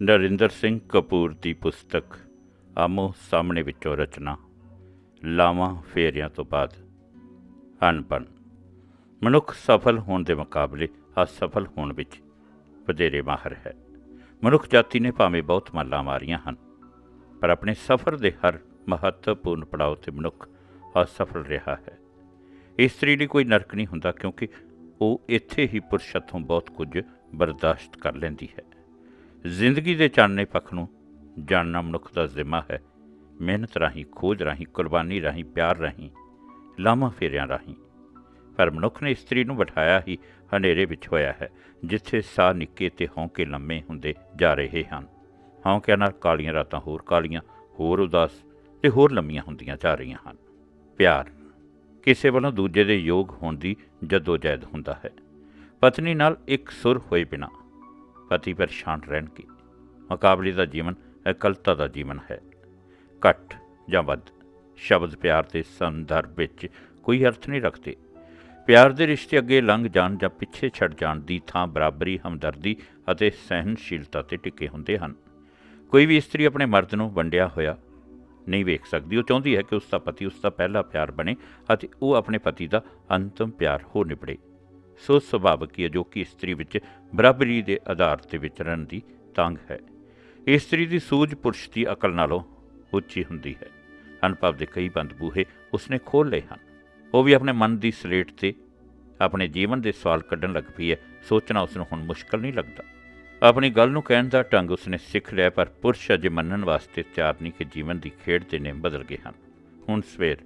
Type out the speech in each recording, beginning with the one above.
ਨਰਿੰਦਰ ਸਿੰਘ ਕਪੂਰ ਦੀ ਪੁਸਤਕ, ਆਮੋ ਸਾਹਮਣੇ ਵਿੱਚੋਂ ਰਚਨਾ, ਲਾਵਾਂ ਫੇਰਿਆਂ ਤੋਂ ਬਾਅਦ। ਅਨਪਨ ਮਨੁੱਖ ਸਫਲ ਹੋਣ ਦੇ ਮੁਕਾਬਲੇ ਅਸਫਲ ਹੋਣ ਵਿੱਚ ਵਧੇਰੇ ਮਾਹਰ ਹੈ। ਮਨੁੱਖ ਜਾਤੀ ਨੇ ਭਾਵੇਂ ਬਹੁਤ ਮੱਲਾਂ ਮਾਰੀਆਂ ਹਨ, ਪਰ ਆਪਣੇ ਸਫ਼ਰ ਦੇ ਹਰ ਮਹੱਤਵਪੂਰਨ ਪੜਾਅ ਤੇ ਮਨੁੱਖ ਅਸਫਲ ਰਿਹਾ ਹੈ। ਇਸਤਰੀ ਲਈ ਕੋਈ ਨਰਕ ਨਹੀਂ ਹੁੰਦਾ ਕਿਉਂਕਿ ਉਹ ਇੱਥੇ ਹੀ ਪੁਰਸ਼ ਤੋਂ ਬਹੁਤ ਕੁਝ ਬਰਦਾਸ਼ਤ ਕਰ ਲੈਂਦੀ ਹੈ। ਜ਼ਿੰਦਗੀ ਦੇ ਚਾਨਣੇ ਪੱਖ ਨੂੰ ਜਾਣਨਾ ਮਨੁੱਖ ਦਾ ਜ਼ਿੰਮਾ ਹੈ। ਮਿਹਨਤ ਰਾਹੀਂ, ਖੋਜ ਰਾਹੀਂ, ਕੁਰਬਾਨੀ ਰਾਹੀਂ, ਪਿਆਰ ਰਾਹੀਂ ਲਾਮਾ ਫੇਰਿਆਂ ਰਾਹੀਂ। ਪਰ ਮਨੁੱਖ ਨੇ ਇਸਤਰੀ ਨੂੰ ਬਿਠਾਇਆ ਹੀ ਹਨੇਰੇ ਵਿੱਚ ਹੋਇਆ ਹੈ, ਜਿੱਥੇ ਸਾਹ ਨਿੱਕੇ ਤੇ ਹੌਂਕੇ ਲੰਮੇ ਹੁੰਦੇ ਜਾ ਰਹੇ ਹਨ। ਹੌਂਕਿਆਂ ਨਾਲ ਕਾਲੀਆਂ ਰਾਤਾਂ ਹੋਰ ਕਾਲੀਆਂ, ਹੋਰ ਉਦਾਸ ਤੇ ਹੋਰ ਲੰਮੀਆਂ ਹੁੰਦੀਆਂ ਜਾ ਰਹੀਆਂ ਹਨ। ਪਿਆਰ ਕਿਸੇ ਵੱਲੋਂ ਦੂਜੇ ਦੇ ਯੋਗ ਹੋਣ ਦੀ ਜਦੋਜਹਿਦ ਹੁੰਦਾ ਹੈ। ਪਤਨੀ ਨਾਲ ਇੱਕ ਸੁਰ ਹੋਏ ਬਿਨਾ ਪਤੀ ਪਰੇਸ਼ਾਨ ਰਹਿਣਗੇ ਮੁਕਾਬਲੇ ਦਾ ਜੀਵਨ ਇਕੱਲਤਾ ਦਾ ਜੀਵਨ ਹੈ। ਘੱਟ ਜਾਂ ਵੱਧ ਸ਼ਬਦ ਪਿਆਰ ਦੇ ਸੰਦਰਭ ਵਿੱਚ ਕੋਈ ਅਰਥ ਨਹੀਂ ਰੱਖਦੇ। ਪਿਆਰ ਦੇ ਰਿਸ਼ਤੇ ਅੱਗੇ ਲੰਘ ਜਾਣ ਜਾਂ ਪਿੱਛੇ ਛੱਡ ਜਾਣ ਦੀ ਥਾਂ ਬਰਾਬਰੀ, ਹਮਦਰਦੀ ਅਤੇ ਸਹਿਨਸ਼ੀਲਤਾ ਤੇ ਟਿਕੇ ਹੁੰਦੇ ਹਨ। ਕੋਈ ਵੀ ਇਸਤਰੀ ਆਪਣੇ ਮਰਦ ਨੂੰ ਵੰਡਿਆ ਹੋਇਆ ਨਹੀਂ ਵੇਖ ਸਕਦੀ। ਉਹ ਚਾਹੁੰਦੀ ਹੈ ਕਿ ਉਸ ਦਾ ਪਤੀ ਉਸ ਦਾ ਪਹਿਲਾ ਪਿਆਰ ਬਣੇ ਅਤੇ ਉਹ ਆਪਣੇ ਪਤੀ ਦਾ ਅੰਤਮ ਪਿਆਰ ਹੋ ਨਿਬੜੇ ਸੋ ਸੁਭਾਵਕ ਹੀ ਅਜੋਕੀ ਇਸਤਰੀ ਵਿੱਚ ਬਰਾਬਰੀ ਦੇ ਆਧਾਰ ਤੇ ਵਿਚਰਨ ਦੀ ਤੰਗ ਹੈ। ਇਸਤਰੀ ਦੀ ਸੂਝ ਪੁਰਸ਼ ਦੀ ਅਕਲ ਨਾਲੋਂ ਉੱਚੀ ਹੁੰਦੀ ਹੈ। ਅਨੁਭਵ ਦੇ ਕਈ ਬੰਦ ਬੂਹੇ ਉਸਨੇ ਖੋਲ ਲਏ ਹਨ। ਉਹ ਵੀ ਆਪਣੇ ਮਨ ਦੀ ਸਲੇਟ ਤੇ ਆਪਣੇ ਜੀਵਨ ਦੇ ਸਵਾਲ ਕੱਢਣ ਲੱਗ ਪਈ ਹੈ। ਸੋਚਣਾ ਉਸ ਨੂੰ ਹੁਣ ਮੁਸ਼ਕਲ ਨਹੀਂ ਲੱਗਦਾ। ਆਪਣੀ ਗੱਲ ਨੂੰ ਕਹਿਣ ਦਾ ਢੰਗ ਉਸਨੇ ਸਿੱਖ ਲਿਆ, ਪਰ ਪੁਰਸ਼ ਅਜੇ ਮੰਨਣ ਵਾਸਤੇ ਤਿਆਰ ਨਹੀਂ ਕਿ ਜੀਵਨ ਦੀ ਖੇਡ ਦੇ ਨੇ ਬਦਲ ਗਏ ਹਨ। ਹੁਣ ਸਵੇਰ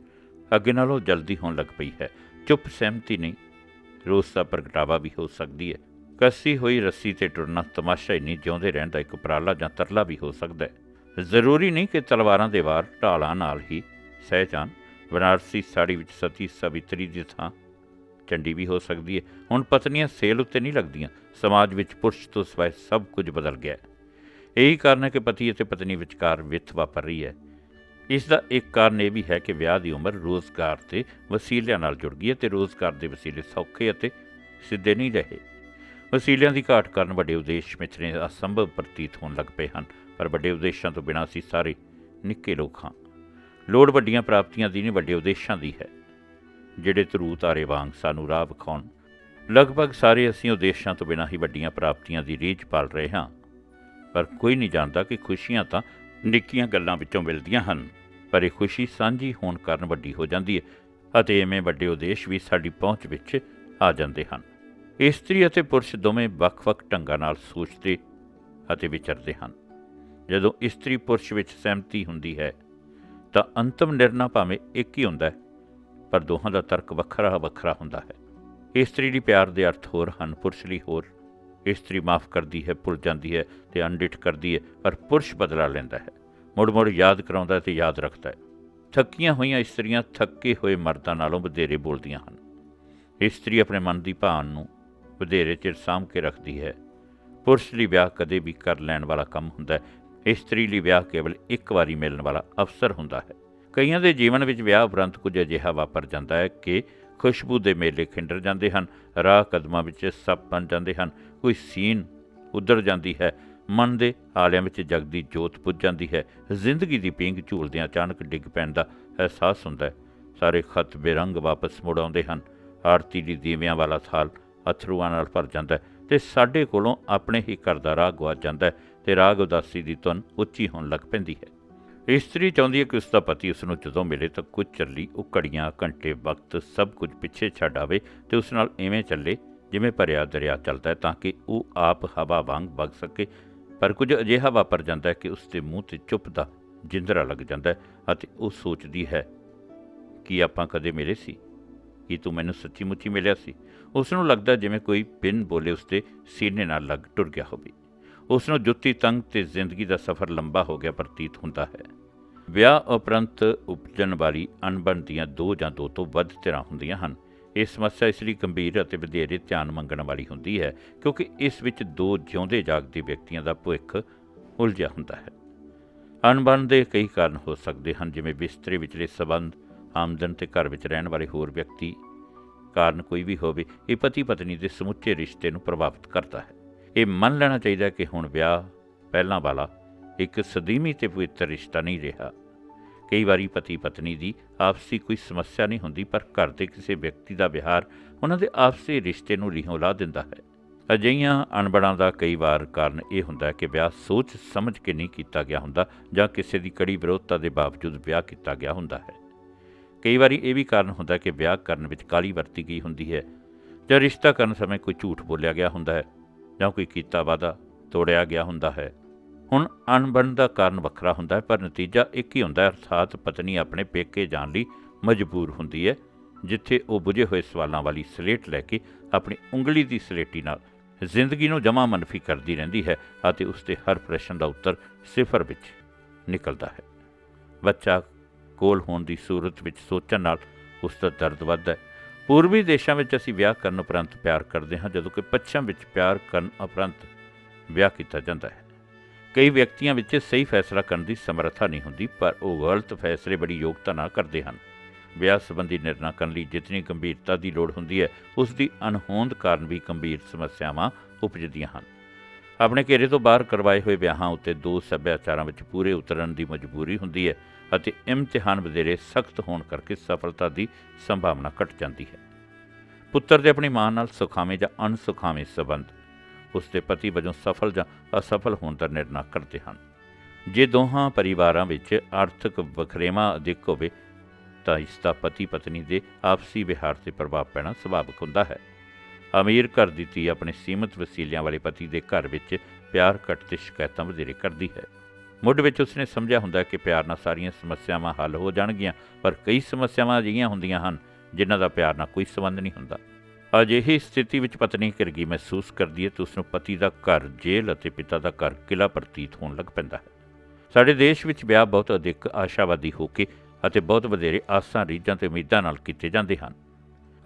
ਅੱਗੇ ਨਾਲੋਂ ਜਲਦੀ ਹੋਣ ਲੱਗ ਪਈ ਹੈ। ਚੁੱਪ ਸਹਿਮਤੀ ਨਹੀਂ ਰੋਸ ਦਾ ਪ੍ਰਗਟਾਵਾ ਵੀ ਹੋ ਸਕਦੀ ਹੈ। ਕੱਸੀ ਹੋਈ ਰੱਸੀ ਤੇ ਟੁਰਨਾ ਤਮਾਸ਼ਾ ਹੀ ਨਹੀਂ, ਜਿਉਂਦੇ ਰਹਿਣ ਦਾ ਇੱਕ ਉਪਰਾਲਾ ਜਾਂ ਤਰਲਾ ਵੀ ਹੋ ਸਕਦਾ ਹੈ। ਜ਼ਰੂਰੀ ਨਹੀਂ ਕਿ ਤਲਵਾਰਾਂ ਦੇ ਵਾਰ ਢਾਲਾਂ ਨਾਲ ਹੀ ਸਹਿ ਜਾਣ। ਬਨਾਰਸੀ ਸਾੜੀ ਵਿੱਚ ਸਤੀ ਸਵਿਤਰੀ ਦੀ ਥਾਂ ਚੰਡੀ ਵੀ ਹੋ ਸਕਦੀ ਹੈ। ਹੁਣ ਪਤਨੀਆਂ ਸੇਲ ਉੱਤੇ ਨਹੀਂ ਲੱਗਦੀਆਂ। ਸਮਾਜ ਵਿੱਚ ਪੁਰਸ਼ ਤੋਂ ਸਿਵਾਏ ਸਭ ਕੁਝ ਬਦਲ ਗਿਆ ਹੈ। ਇਹੀ ਕਾਰਨ ਹੈ ਕਿ ਪਤੀ ਅਤੇ ਪਤਨੀ ਵਿਚਕਾਰ ਵਿਥ ਵਾਪਰ ਰਹੀ ਹੈ। ਇਸ ਦਾ ਇੱਕ ਕਾਰਨ ਇਹ ਵੀ ਹੈ ਕਿ ਵਿਆਹ ਦੀ ਉਮਰ ਰੋਜ਼ਗਾਰ ਤੇ ਵਸੀਲਿਆਂ ਨਾਲ ਜੁੜ ਗਈ ਹੈ ਤੇ ਰੋਜ਼ਗਾਰ ਦੇ ਵਸੀਲੇ ਸੌਖੇ ਅਤੇ ਸਿੱਧੇ ਨਹੀਂ ਰਹੇ। ਵਸੀਲਿਆਂ ਦੀ ਘਾਟ ਕਾਰਨ ਵੱਡੇ ਉਦੇਸ਼ ਮਿੱਥਨੇ ਅਸੰਭਵ ਪ੍ਰਤੀਤ ਹੋਣ ਲੱਗ ਪਏ ਹਨ, ਪਰ ਵੱਡੇ ਉਦੇਸ਼ਾਂ ਤੋਂ ਬਿਨਾਂ ਅਸੀਂ ਸਾਰੇ ਨਿੱਕੇ ਲੋਕ ਹਾਂ। ਲੋੜ ਵੱਡੀਆਂ ਪ੍ਰਾਪਤੀਆਂ ਦੀ ਨਹੀਂ, ਵੱਡੇ ਉਦੇਸ਼ਾਂ ਦੀ ਹੈ। ਜਿਹੜੇ ਧਰੂ ਤਾਰੇ ਵਾਂਗ ਸਾਨੂੰ ਰਾਹ ਵਿਖਾਉਣ, ਲਗਭਗ ਸਾਰੇ ਅਸੀਂ ਉਦੇਸ਼ਾਂ ਤੋਂ ਬਿਨਾਂ ਹੀ ਵੱਡੀਆਂ ਪ੍ਰਾਪਤੀਆਂ ਦੀ ਰੀਝ ਪਾਲ ਰਹੇ ਹਾਂ। ਪਰ ਕੋਈ ਨਹੀਂ ਜਾਣਦਾ ਕਿ ਖੁਸ਼ੀਆਂ ਤਾਂ ਨਿੱਕੀਆਂ ਗੱਲਾਂ ਵਿੱਚੋਂ ਮਿਲਦੀਆਂ ਹਨ, ਪਰ ਇਹ ਖੁਸ਼ੀ ਸਾਂਝੀ ਹੋਣ ਕਾਰਨ ਵੱਡੀ ਹੋ ਜਾਂਦੀ ਹੈ ਅਤੇ ਐਵੇਂ ਵੱਡੇ ਉਦੇਸ਼ ਵੀ ਸਾਡੀ ਪਹੁੰਚ ਵਿੱਚ ਆ ਜਾਂਦੇ ਹਨ। ਇਸਤਰੀ ਅਤੇ ਪੁਰਸ਼ ਦੋਵੇਂ ਵੱਖ-ਵੱਖ ਢੰਗਾਂ ਨਾਲ ਸੋਚਦੇ ਅਤੇ ਵਿਚਰਦੇ ਹਨ। ਜਦੋਂ ਇਸਤਰੀ ਪੁਰਸ਼ ਵਿੱਚ ਸਹਿਮਤੀ ਹੁੰਦੀ ਹੈ, ਤਾਂ ਅੰਤਮ ਨਿਰਣਾ ਭਾਵੇਂ ਇੱਕ ਹੀ ਹੁੰਦਾ ਹੈ, ਪਰ ਦੋਹਾਂ ਦਾ ਤਰਕ ਵੱਖਰਾ ਵੱਖਰਾ ਹੁੰਦਾ ਹੈ। ਇਸਤਰੀ ਲਈ ਪਿਆਰ ਦੇ ਅਰਥ ਹੋਰ ਹਨ, ਪੁਰਸ਼ ਲਈ ਹੋਰ ਇਸਤਰੀ ਮਾਫ ਕਰਦੀ ਹੈ, ਭੁੱਲ ਜਾਂਦੀ ਹੈ ਤੇ ਅਣਡਿਠ ਕਰਦੀ ਹੈ, ਪਰ ਪੁਰਸ਼ ਬਦਲਾ ਲੈਂਦਾ ਹੈ। ਮੁੜ-ਮੁੜ ਯਾਦ ਕਰਾਉਂਦਾ ਹੈ ਤੇ ਯਾਦ ਰੱਖਦਾ ਹੈ। ਥੱਕੀਆਂ ਹੋਈਆਂ ਇਸਤਰੀਆਂ ਥੱਕੇ ਹੋਏ ਮਰਦਾਂ ਨਾਲੋਂ ਵਧੇਰੇ ਬੋਲਦੀਆਂ ਹਨ। ਇਸਤਰੀ ਆਪਣੇ ਮਨ ਦੀ ਭਾਵਨ ਨੂੰ ਵਧੇਰੇ ਚਿਰ ਸਾਂਭ ਕੇ ਰੱਖਦੀ ਹੈ। ਪੁਰਸ਼ ਲਈ ਵਿਆਹ ਕਦੇ ਵੀ ਕਰ ਲੈਣ ਵਾਲਾ ਕੰਮ ਹੁੰਦਾ ਹੈ। ਇਸਤਰੀ ਲਈ ਵਿਆਹ ਕੇਵਲ ਇੱਕ ਵਾਰੀ ਮਿਲਣ ਵਾਲਾ ਅਵਸਰ ਹੁੰਦਾ ਹੈ। ਕਈਆਂ ਦੇ ਜੀਵਨ ਵਿੱਚ ਵਿਆਹ ਉਪਰੰਤ ਕੁਝ ਅਜਿਹਾ ਵਾਪਰ ਜਾਂਦਾ ਹੈ ਕਿ ਖੁਸ਼ਬੂ ਦੇ ਮੇਲੇ ਖਿੰਡਰ ਜਾਂਦੇ ਹਨ, ਰਾਹ ਕਦਮਾਂ ਵਿੱਚ ਸੱਪ ਬਣ ਜਾਂਦੇ ਹਨ, ਕੋਈ ਸੀਨ ਉਧਰ ਜਾਂਦੀ ਹੈ, ਮਨ ਦੇ ਆਲਿਆਂ ਵਿੱਚ ਜਗਦੀ ਜੋਤ ਪੁੱਜ ਜਾਂਦੀ ਹੈ, ਜ਼ਿੰਦਗੀ ਦੀ ਪੀਂਘ ਝੂਲਦਿਆਂ ਅਚਾਨਕ ਡਿੱਗ ਪੈਣ ਦਾ ਅਹਿਸਾਸ ਹੁੰਦਾ ਹੈ। ਸਾਰੇ ਖਤ ਬੇਰੰਗ ਵਾਪਸ ਮੁੜ ਆਉਂਦੇ ਹਨ ਆਰਤੀ ਦੀ ਦੀਵਿਆਂ ਵਾਲਾ ਥਾਲ ਅਥਰੂਆਂ ਨਾਲ ਭਰ ਜਾਂਦਾ ਹੈ ਤੇ ਸਾਡੇ ਕੋਲੋਂ ਆਪਣੇ ਹੀ ਘਰ ਦਾ ਰਾਹ ਗਵਾ ਜਾਂਦਾ ਹੈ ਤੇ ਰਾਗ ਉਦਾਸੀ ਦੀ ਧੁਨ ਉੱਚੀ ਹੋਣ ਲੱਗ ਪੈਂਦੀ ਹੈ। ਇਸਤਰੀ ਚਾਹੁੰਦੀ ਹੈ ਕਿ ਉਸ ਦਾ ਪਤੀ ਉਸ ਨੂੰ ਜਦੋਂ ਮਿਲੇ ਤਾਂ ਕੁਝ ਚੱਲੀ, ਉਹ ਘੜੀਆਂ, ਘੰਟੇ, ਵਕਤ ਸਭ ਕੁਝ ਪਿੱਛੇ ਛੱਡ ਆਵੇ ਤੇ ਉਸ ਨਾਲ ਐਵੇਂ ਚੱਲੇ ਜਿਵੇਂ ਭਰਿਆ ਦਰਿਆ ਚੱਲਦਾ ਹੈ ਤਾਂ ਕਿ ਉਹ ਆਪ ਹਵਾ ਵਾਂਗ ਵਗ ਸਕੇ। ਪਰ ਕੁਝ ਅਜਿਹਾ ਵਾਪਰ ਜਾਂਦਾ ਹੈ ਕਿ ਉਸ ਦੇ ਮੂੰਹ ਤੇ ਚੁੱਪ ਦਾ ਜਿੰਦਰਾ ਲੱਗ ਜਾਂਦਾ ਹੈ ਅਤੇ ਉਹ ਸੋਚਦੀ ਹੈ, ਕਿ ਆਪਾਂ ਕਦੇ ਮਿਲੇ ਸੀ? ਕੀ ਤੂੰ ਮੈਨੂੰ ਸੱਚੀ ਮੁੱਚੀ ਮਿਲਿਆ ਸੀ? ਉਸ ਨੂੰ ਲੱਗਦਾ ਜਿਵੇਂ ਕੋਈ ਬਿਨ ਬੋਲੇ ਉਸ ਦੇ ਸੀਨੇ ਨਾਲ ਲੱਗ ਟੁਰ ਗਿਆ ਹੋਵੇ। ਉਸ ਨੂੰ ਜੁੱਤੀ ਤੰਗ ਤੇ ਜ਼ਿੰਦਗੀ ਦਾ ਸਫ਼ਰ ਲੰਬਾ ਹੋ ਗਿਆ ਪ੍ਰਤੀਤ ਹੁੰਦਾ ਹੈ। ਵਿਆਹ ਉਪਰੰਤ ਉਪਜਣ ਵਾਲੀ ਅਣਬਣ ਦੀਆਂ ਦੋ ਜਾਂ ਦੋ ਤੋਂ ਵੱਧ ਧਿਰਾਂ ਹੁੰਦੀਆਂ ਹਨ। ਇਹ ਸਮੱਸਿਆ ਇਸ ਲਈ ਗੰਭੀਰ ਅਤੇ ਵਧੇਰੇ ਧਿਆਨ ਮੰਗਣ ਵਾਲੀ ਹੁੰਦੀ ਹੈ, ਕਿਉਂਕਿ ਇਸ ਵਿੱਚ ਦੋ ਜਿਉਂਦੇ ਜਾਗਦੇ ਵਿਅਕਤੀਆਂ ਦਾ ਭਵਿੱਖ ਉਲਝਿਆ ਹੁੰਦਾ ਹੈ। ਅਣਬਣ ਦੇ ਕਈ ਕਾਰਨ ਹੋ ਸਕਦੇ ਹਨ, ਜਿਵੇਂ ਬਿਸਤਰੇ ਵਿਚਲੇ ਸਬੰਧ, ਆਮਦਨ ਤੇ ਘਰ ਵਿੱਚ ਰਹਿਣ ਵਾਲੇ ਹੋਰ ਵਿਅਕਤੀ ਕਾਰਨ ਕੋਈ ਵੀ ਹੋਵੇ, ਇਹ ਪਤੀ ਪਤਨੀ ਦੇ ਸਮੁੱਚੇ ਰਿਸ਼ਤੇ ਨੂੰ ਪ੍ਰਭਾਵਿਤ ਕਰਦਾ ਹੈ। ਇਹ ਮੰਨ ਲੈਣਾ ਚਾਹੀਦਾ ਕਿ ਹੁਣ ਵਿਆਹ ਪਹਿਲਾਂ ਵਾਲਾ ਇੱਕ ਸਦੀਮੀ ਤੇ ਪਵਿੱਤਰ ਰਿਸ਼ਤਾ ਨਹੀਂ ਰਿਹਾ। ਕਈ ਵਾਰੀ ਪਤੀ ਪਤਨੀ ਦੀ ਆਪਸੀ ਕੋਈ ਸਮੱਸਿਆ ਨਹੀਂ ਹੁੰਦੀ, ਪਰ ਘਰ ਦੇ ਕਿਸੇ ਵਿਅਕਤੀ ਦਾ ਵਿਹਾਰ ਉਹਨਾਂ ਦੇ ਆਪਸੀ ਰਿਸ਼ਤੇ ਨੂੰ ਲੀਹੋਂ ਲਾ ਦਿੰਦਾ ਹੈ। ਅਜਿਹੀਆਂ ਅਣਬੜਾਂ ਦਾ ਕਈ ਵਾਰ ਕਾਰਨ ਇਹ ਹੁੰਦਾ ਹੈ ਕਿ ਵਿਆਹ ਸੋਚ ਸਮਝ ਕੇ ਨਹੀਂ ਕੀਤਾ ਗਿਆ ਹੁੰਦਾ ਜਾਂ ਕਿਸੇ ਦੀ ਕੜੀ ਵਿਰੋਧਤਾ ਦੇ ਬਾਵਜੂਦ ਵਿਆਹ ਕੀਤਾ ਗਿਆ ਹੁੰਦਾ ਹੈ। ਕਈ ਵਾਰੀ ਇਹ ਵੀ ਕਾਰਨ ਹੁੰਦਾ ਕਿ ਵਿਆਹ ਕਰਨ ਵਿੱਚ ਕਾਲੀ ਵਰਤੀ ਗਈ ਹੁੰਦੀ ਹੈ ਜਾਂ ਰਿਸ਼ਤਾ ਕਰਨ ਸਮੇਂ ਕੋਈ ਝੂਠ ਬੋਲਿਆ ਗਿਆ ਹੁੰਦਾ ਹੈ। ਜਾਂ ਕੋਈ ਕੀਤਾ ਵਾਦਾ ਤੋੜਿਆ ਗਿਆ ਹੁੰਦਾ ਹੈ। ਹੁਣ ਅਣਬਣ ਦਾ ਕਾਰਨ ਵੱਖਰਾ ਹੁੰਦਾ ਹੈ, ਪਰ ਨਤੀਜਾ ਇੱਕ ਹੀ ਹੁੰਦਾ ਹੈ, ਅਰਥਾਤ ਪਤਨੀ ਆਪਣੇ ਪੇਕੇ ਜਾਣ ਲਈ ਮਜਬੂਰ ਹੁੰਦੀ ਹੈ, ਜਿੱਥੇ ਉਹ ਬੁਝੇ ਹੋਏ ਸਵਾਲਾਂ ਵਾਲੀ ਸਲੇਟ ਲੈ ਕੇ ਆਪਣੀ ਉਂਗਲੀ ਦੀ ਸਲੇਟੀ ਨਾਲ ਜ਼ਿੰਦਗੀ ਨੂੰ ਜਮਾ ਮਨਫੀ ਕਰਦੀ ਰਹਿੰਦੀ ਹੈ ਅਤੇ ਉਸ ਦੇ ਹਰ ਪ੍ਰਸ਼ਨ ਦਾ ਉੱਤਰ ਸਿਫਰ ਵਿੱਚ ਨਿਕਲਦਾ ਹੈ। ਬੱਚਾ ਕੋਲ ਹੋਣ ਦੀ ਸੂਰਤ ਵਿੱਚ ਸੋਚਣ ਨਾਲ ਉਸ ਦਾ ਦਰਦ ਵੱਧਦਾ ਹੈ। ਪੂਰਬੀ ਦੇਸ਼ਾਂ ਵਿੱਚ ਅਸੀਂ ਵਿਆਹ ਕਰਨ ਉਪਰੰਤ ਪਿਆਰ ਕਰਦੇ ਹਾਂ, ਜਦੋਂ ਕਿ ਪੱਛਮ ਵਿੱਚ ਪਿਆਰ ਕਰਨ ਉਪਰੰਤ ਵਿਆਹ ਕੀਤਾ ਜਾਂਦਾ ਹੈ। ਕਈ ਵਿਅਕਤੀਆਂ ਵਿੱਚ ਸਹੀ ਫੈਸਲਾ ਕਰਨ ਦੀ ਸਮਰੱਥਾ ਨਹੀਂ ਹੁੰਦੀ, ਪਰ ਉਹ ਗਲਤ ਫੈਸਲੇ ਬੜੀ ਯੋਗਤਾ ਨਾਲ ਕਰਦੇ ਹਨ। ਵਿਆਹ ਸੰਬੰਧੀ ਨਿਰਣਾ ਕਰਨ ਲਈ ਜਿਤਨੀ ਗੰਭੀਰਤਾ ਦੀ ਲੋੜ ਹੁੰਦੀ ਹੈ, ਉਸ ਦੀ ਅਣਹੋਂਦ ਕਾਰਨ ਵੀ ਗੰਭੀਰ ਸਮੱਸਿਆਵਾਂ ਉਪਜਦੀਆਂ ਹਨ। ਆਪਣੇ ਘੇਰੇ ਤੋਂ ਬਾਹਰ ਕਰਵਾਏ ਹੋਏ ਵਿਆਹਾਂ ਉੱਤੇ ਦੋ ਸੱਭਿਆਚਾਰਾਂ ਵਿੱਚ ਪੂਰੇ ਉਤਰਨ ਦੀ ਮਜਬੂਰੀ ਹੁੰਦੀ ਹੈ। ਅਤੇ ਇਮਤਿਹਾਨ ਵਧੇਰੇ ਸਖਤ ਹੋਣ ਕਰਕੇ ਸਫਲਤਾ ਦੀ ਸੰਭਾਵਨਾ ਘਟ ਜਾਂਦੀ ਹੈ। ਪੁੱਤਰ ਦੇ ਆਪਣੀ ਮਾਂ ਨਾਲ ਸੁਖਾਵੇਂ ਜਾਂ ਅਣਸੁਖਾਵੇਂ ਸਬੰਧ ਉਸ ਦੇ ਪਤੀ ਵਜੋਂ ਸਫਲ ਜਾਂ ਅਸਫਲ ਹੋਣ ਦਾ ਨਿਰਣਾ ਕਰਦੇ ਹਨ। ਜੇ ਦੋਹਾਂ ਪਰਿਵਾਰਾਂ ਵਿੱਚ ਆਰਥਿਕ ਵਖਰੇਵਾਂ ਅਧਿਕ ਹੋਵੇ ਤਾਂ ਇਸ ਦਾ ਪਤੀ ਪਤਨੀ ਦੇ ਆਪਸੀ ਵਿਹਾਰ ਤੇ ਪ੍ਰਭਾਵ ਪੈਣਾ ਸੁਭਾਵਿਕ ਹੁੰਦਾ ਹੈ। ਅਮੀਰ ਘਰ ਦੀ ਧੀ ਆਪਣੇ ਸੀਮਤ ਵਸੀਲਿਆਂ ਵਾਲੇ ਪਤੀ ਦੇ ਘਰ ਵਿੱਚ ਪਿਆਰ ਘੱਟ ਤੇ ਸ਼ਿਕਾਇਤਾਂ ਵਧੇਰੇ ਕਰਦੀ ਹੈ। ਮੁੱਢ ਵਿੱਚ ਉਸਨੇ ਸਮਝਿਆ ਹੁੰਦਾ ਹੈ ਕਿ ਪਿਆਰ ਨਾਲ ਸਾਰੀਆਂ ਸਮੱਸਿਆਵਾਂ ਹੱਲ ਹੋ ਜਾਣਗੀਆਂ, ਪਰ ਕਈ ਸਮੱਸਿਆਵਾਂ ਅਜਿਹੀਆਂ ਹੁੰਦੀਆਂ ਹਨ ਜਿਨ੍ਹਾਂ ਦਾ ਪਿਆਰ ਨਾਲ ਕੋਈ ਸੰਬੰਧ ਨਹੀਂ ਹੁੰਦਾ। ਅਜਿਹੀ ਸਥਿਤੀ ਵਿੱਚ ਪਤਨੀ ਘਿਰਗੀ ਮਹਿਸੂਸ ਕਰਦੀ ਹੈ ਤੇ ਉਸ ਨੂੰ ਪਤੀ ਦਾ ਘਰ ਜੇਲ੍ਹ ਅਤੇ ਪਿਤਾ ਦਾ ਘਰ ਕਿਲਾ ਪ੍ਰਤੀਤ ਹੋਣ ਲੱਗ ਪੈਂਦਾ ਹੈ। ਸਾਡੇ ਦੇਸ਼ ਵਿੱਚ ਵਿਆਹ ਬਹੁਤ ਅਧਿਕ ਆਸ਼ਾਵਾਦੀ ਹੋ ਕੇ ਅਤੇ ਬਹੁਤ ਵਧੇਰੇ ਆਸਾਂ ਰੀਝਾਂ ਤੇ ਉਮੀਦਾਂ ਨਾਲ ਕੀਤੇ ਜਾਂਦੇ ਹਨ।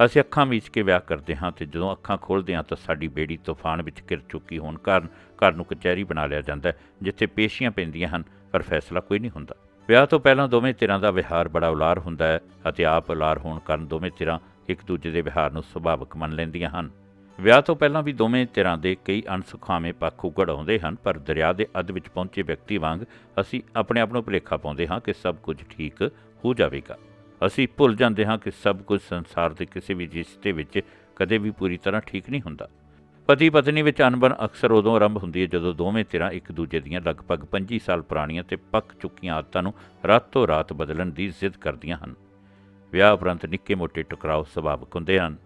ਅਸੀਂ ਅੱਖਾਂ ਮੀਚ ਕੇ ਵਿਆਹ ਕਰਦੇ ਹਾਂ ਤੇ ਜਦੋਂ ਅੱਖਾਂ ਖੋਲ੍ਹਦੇ ਹਾਂ ਤਾਂ ਸਾਡੀ ਬੇੜੀ ਤੂਫਾਨ ਵਿੱਚ ਘਿਰ ਚੁੱਕੀ ਹੋਣ ਕਾਰਨ ਘਰ ਨੂੰ ਕਚਹਿਰੀ ਬਣਾ ਲਿਆ ਜਾਂਦਾ ਹੈ, ਜਿੱਥੇ ਪੇਸ਼ੀਆਂ ਪੈਂਦੀਆਂ ਹਨ, ਪਰ ਫੈਸਲਾ ਕੋਈ ਨਹੀਂ ਹੁੰਦਾ। ਵਿਆਹ ਤੋਂ ਪਹਿਲਾਂ ਦੋਵੇਂ ਧਿਰਾਂ ਦਾ ਵਿਹਾਰ ਬੜਾ ਉਲਾਰ ਹੁੰਦਾ ਹੈ ਅਤੇ ਆਪ ਉਲਾਰ ਹੋਣ ਕਾਰਨ ਦੋਵੇਂ ਧਿਰਾਂ ਇੱਕ ਦੂਜੇ ਦੇ ਵਿਹਾਰ ਨੂੰ ਸੁਭਾਵਿਕ ਮੰਨ ਲੈਂਦੀਆਂ ਹਨ। ਵਿਆਹ ਤੋਂ ਪਹਿਲਾਂ ਵੀ ਦੋਵੇਂ ਧਿਰਾਂ ਦੇ ਕਈ ਅਣਸੁਖਾਵੇਂ ਪੱਖ ਉਗੜ ਆਉਂਦੇ ਹਨ, ਪਰ ਦਰਿਆ ਦੇ ਅੱਧ ਵਿੱਚ ਪਹੁੰਚੇ ਵਿਅਕਤੀ ਵਾਂਗ ਅਸੀਂ ਆਪਣੇ ਆਪ ਨੂੰ ਭੁਲੇਖਾ ਪਾਉਂਦੇ ਹਾਂ ਕਿ ਸਭ ਕੁਝ ਠੀਕ ਹੋ ਜਾਵੇਗਾ। ਅਸੀਂ ਭੁੱਲ ਜਾਂਦੇ ਹਾਂ ਕਿ ਸਭ ਕੁਝ ਸੰਸਾਰ ਦੇ ਕਿਸੇ ਵੀ ਰਿਸ਼ਤੇ ਵਿੱਚ ਕਦੇ ਵੀ ਪੂਰੀ ਤਰ੍ਹਾਂ ਠੀਕ ਨਹੀਂ ਹੁੰਦਾ। ਪਤੀ ਪਤਨੀ ਵਿੱਚ ਅਣਬਣ ਅਕਸਰ ਉਦੋਂ ਆਰੰਭ ਹੁੰਦੀ ਹੈ ਜਦੋਂ ਦੋਵੇਂ ਧਿਰਾਂ ਇੱਕ ਦੂਜੇ ਦੀਆਂ ਲਗਭਗ 25 ਸਾਲ ਪੁਰਾਣੀਆਂ ਤੇ ਪੱਕ ਚੁੱਕੀਆਂ ਆਦਤਾਂ ਨੂੰ ਰਾਤੋਂ ਰਾਤ ਬਦਲਣ ਦੀ ਜ਼ਿੱਦ ਕਰਦੀਆਂ ਹਨ। ਵਿਆਹ ਉਪਰੰਤ ਨਿੱਕੇ-ਮੋਟੇ ਟਕਰਾਓ ਸੁਭਾਵਿਕ ਹੁੰਦੇ ਹਨ।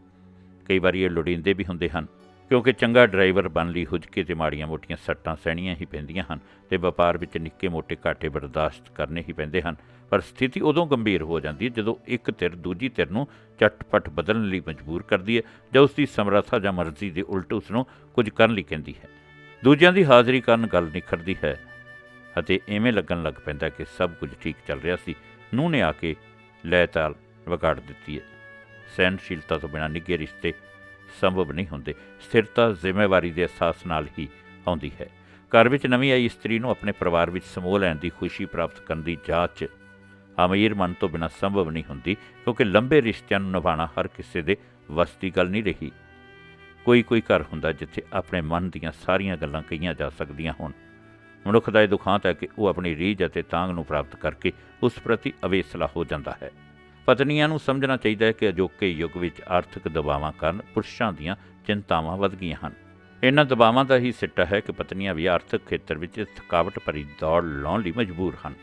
ਕਈ ਵਾਰੀ ਇਹ ਲੋੜੀਂਦੇ ਵੀ ਹੁੰਦੇ ਹਨ, ਕਿਉਂਕਿ ਚੰਗਾ ਡਰਾਈਵਰ ਬਣ ਲਈ ਹੁਜਕੇ ਤੇ ਮਾੜੀਆਂ ਮੋਟੀਆਂ ਸੱਟਾਂ ਸਹਿਣੀਆਂ ਹੀ ਪੈਂਦੀਆਂ ਹਨ ਤੇ ਵਪਾਰ ਵਿੱਚ ਨਿੱਕੇ-ਮੋਟੇ ਘਾਟੇ ਬਰਦਾਸ਼ਤ ਕਰਨੇ ਹੀ ਪੈਂਦੇ ਹਨ। ਪਰ ਸਥਿਤੀ ਉਦੋਂ ਗੰਭੀਰ ਹੋ ਜਾਂਦੀ ਹੈ ਜਦੋਂ ਇੱਕ ਧਿਰ ਦੂਜੀ ਧਿਰ ਨੂੰ ਝਟਪਟ ਬਦਲਣ ਲਈ ਮਜਬੂਰ ਕਰਦੀ ਹੈ, ਜਾਂ ਉਸ ਦੀ ਸਮਰੱਥਾ ਜਾਂ ਮਰਜ਼ੀ ਦੇ ਉਲਟ ਉਸ ਨੂੰ ਕੁਝ ਕਰਨ ਲਈ ਕਹਿੰਦੀ ਹੈ। ਦੂਜਿਆਂ ਦੀ ਹਾਜ਼ਰੀ ਕਾਰਨ ਗੱਲ ਨਿਖਰਦੀ ਹੈ ਅਤੇ ਐਵੇਂ ਲੱਗਣ ਲੱਗ ਪੈਂਦਾ ਕਿ ਸਭ ਕੁਝ ਠੀਕ ਚੱਲ ਰਿਹਾ ਸੀ। ਨੂੰਹ ਨੇ ਆ ਕੇ ਲੈ ਤਾਲ ਵਿਗਾੜ ਦਿੱਤੀ ਹੈ। ਸਹਿਨਸ਼ੀਲਤਾ ਤੋਂ ਬਿਨਾਂ ਨਿੱਘੇ ਰਿਸ਼ਤੇ ਸੰਭਵ ਨਹੀਂ ਹੁੰਦੇ। ਸਥਿਰਤਾ ਜ਼ਿੰਮੇਵਾਰੀ ਦੇ ਅਹਿਸਾਸ ਨਾਲ ਹੀ ਆਉਂਦੀ ਹੈ। ਘਰ ਵਿੱਚ ਨਵੀਂ ਆਈ ਇਸਤਰੀ ਨੂੰ ਆਪਣੇ ਪਰਿਵਾਰ ਵਿੱਚ ਸਮੋਹ ਲੈਣ ਦੀ ਖੁਸ਼ੀ ਪ੍ਰਾਪਤ ਕਰਨ ਦੀ ਜਾਂਚ ਅਮੀਰ ਮਨ ਤੋਂ ਬਿਨਾਂ ਸੰਭਵ ਨਹੀਂ ਹੁੰਦੀ, ਕਿਉਂਕਿ ਲੰਬੇ ਰਿਸ਼ਤਿਆਂ ਨੂੰ ਨਿਭਾਉਣਾ ਹਰ ਕਿਸੇ ਦੇ ਵੱਸ ਦੀ ਗੱਲ ਨਹੀਂ ਰਹੀ। ਕੋਈ ਕੋਈ ਘਰ ਹੁੰਦਾ ਜਿੱਥੇ ਆਪਣੇ ਮਨ ਦੀਆਂ ਸਾਰੀਆਂ ਗੱਲਾਂ ਕਹੀਆਂ ਜਾ ਸਕਦੀਆਂ ਹੋਣ। ਮਨੁੱਖ ਦਾ ਇਹ ਦੁਖਾਂਤ ਹੈ ਕਿ ਉਹ ਆਪਣੀ ਰੀਝ ਅਤੇ ਤਾਂਗ ਨੂੰ ਪ੍ਰਾਪਤ ਕਰਕੇ ਉਸ ਪ੍ਰਤੀ ਅਵੇਸਲਾ ਹੋ ਜਾਂਦਾ ਹੈ। ਪਤਨੀਆਂ ਨੂੰ ਸਮਝਣਾ ਚਾਹੀਦਾ ਹੈ ਕਿ ਅਜੋਕੇ ਯੁੱਗ ਵਿੱਚ ਆਰਥਿਕ ਦਬਾਵਾਂ ਕਾਰਨ ਪੁਰਸ਼ਾਂ ਦੀਆਂ ਚਿੰਤਾਵਾਂ ਵੱਧ ਗਈਆਂ ਹਨ। ਇਹਨਾਂ ਦਬਾਵਾਂ ਦਾ ਹੀ ਸਿੱਟਾ ਹੈ ਕਿ ਪਤਨੀਆਂ ਵੀ ਆਰਥਿਕ ਖੇਤਰ ਵਿੱਚ ਥਕਾਵਟ ਭਰੀ ਦੌੜ ਲਾਉਣ ਲਈ ਮਜਬੂਰ ਹਨ।